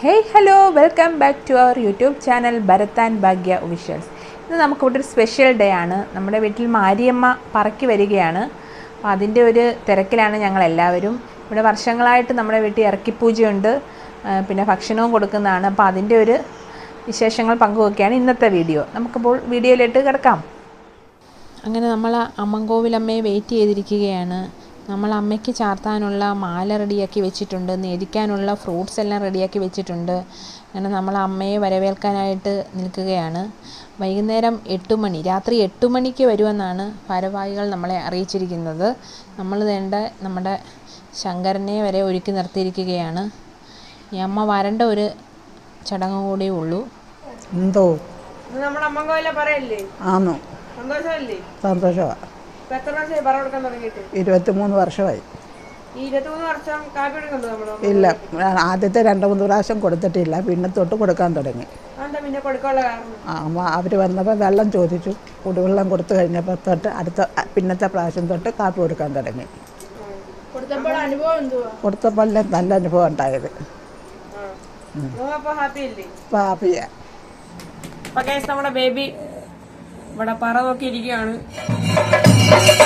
Hey hello welcome back to our YouTube channel Bharat and Bhagya officials ഇന്ന് നമുക്കിവിടെ ഒരു special day ആണ്. നമ്മുടെ വീട്ടിൽ മാരിയമ്മ പറക്കി വരികയാണ്. അപ്പോൾ അതിന്റെ ഒരു തിരക്കിലാണ് ഞങ്ങൾ എല്ലാവരും ഇവിടെ വർഷങ്ങളായിട്ട് നമ്മുടെ വീട്ടിൽ ഇറക്കിപ്പൂജയുണ്ട്. പിന്നെ ഭക്ഷണവും കൊടുക്കുന്നതാണ്. അപ്പോൾ അതിന്റെ ഒരു വിശേഷങ്ങൾ പങ്കുവെക്കുകയാണ് ഇന്നത്തെ വീഡിയോ. നമുക്കിപ്പോൾ വീഡിയോയിലിട്ട് കിടക്കാം. അങ്ങനെ നമ്മൾ അമ്മൻകോവിലമ്മയെ വെയിറ്റ് ചെയ്തിരിക്കുകയാണ്. നമ്മൾ അമ്മയ്ക്ക് ചാർത്താനുള്ള മാല റെഡിയാക്കി വെച്ചിട്ടുണ്ട് നേദിക്കാനുള്ള ഫ്രൂട്ട്സ് എല്ലാം റെഡിയാക്കി വെച്ചിട്ടുണ്ട്. അങ്ങനെ നമ്മൾ അമ്മയെ വരവേൽക്കാനായിട്ട് നിൽക്കുകയാണ്. വൈകുന്നേരം എട്ട് മണി രാത്രി എട്ട് മണിക്ക് വരുമെന്നാണ് ഭാരവാഹികൾ നമ്മളെ അറിയിച്ചിരിക്കുന്നത്. നമ്മൾ വേണ്ട നമ്മുടെ ശങ്കരനെ വരെ ഒരുക്കി നിർത്തിയിരിക്കുകയാണ്. ഈ അമ്മ വരേണ്ട ഒരു ചടങ്ങ് കൂടിയേ ഉള്ളൂ. എന്തോ? നമ്മുടെ അമ്മ പറയല്ലേ? ആന്നോ. സന്തോഷമല്ലേ? സന്തോഷമാണ് ഇരുപത്തിമൂന്ന് വർഷമായി. ഇല്ല ആദ്യത്തെ രണ്ട് മൂന്ന് പ്രാവശ്യം കൊടുത്തിട്ടില്ല പിന്നെ തൊട്ട് കൊടുക്കാൻ തുടങ്ങി. അമ്മ അവർ വന്നപ്പോൾ വെള്ളം ചോദിച്ചു കുടിവെള്ളം കൊടുത്തു കഴിഞ്ഞപ്പോൾ തൊട്ട് അടുത്ത പിന്നത്തെ പ്രാവശ്യം തൊട്ട് കാപ്പി കൊടുക്കാൻ തുടങ്ങി. കൊടുത്തപ്പോൾ നല്ല അനുഭവം ഉണ്ടായത്. ഹാപ്പിയാ നമ്മുടെ ബേബി ഇവിടെ പറ Thank you.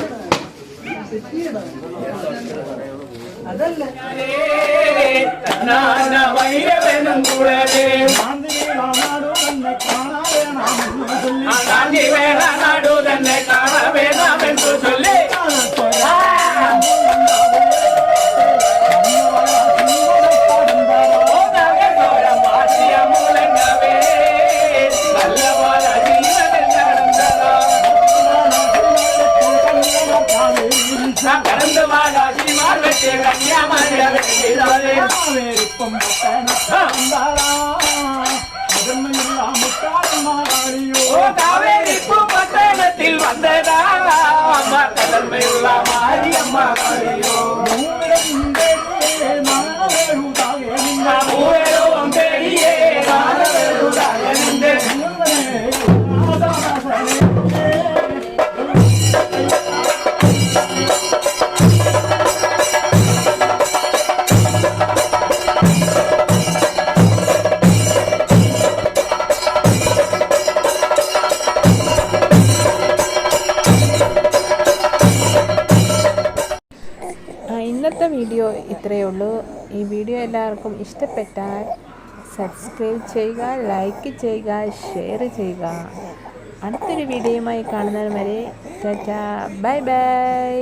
அதல்ல. பட்டணத்தில் வந்ததா அம்மா கடமையுள்ள மாரியம்மா காரியோ വീഡിയോ ഇത്രയേ ഉള്ളൂ. ഈ വീഡിയോ എല്ലാവർക്കും ഇഷ്ടപ്പെട്ടാൽ സബ്സ്ക്രൈബ് ചെയ്യുക ലൈക്ക് ചെയ്യുക ഷെയർ ചെയ്യുക. അടുത്തൊരു വീഡിയോയുമായി കാണുന്നത് വരെ ടാറ്റാ ബൈ ബൈ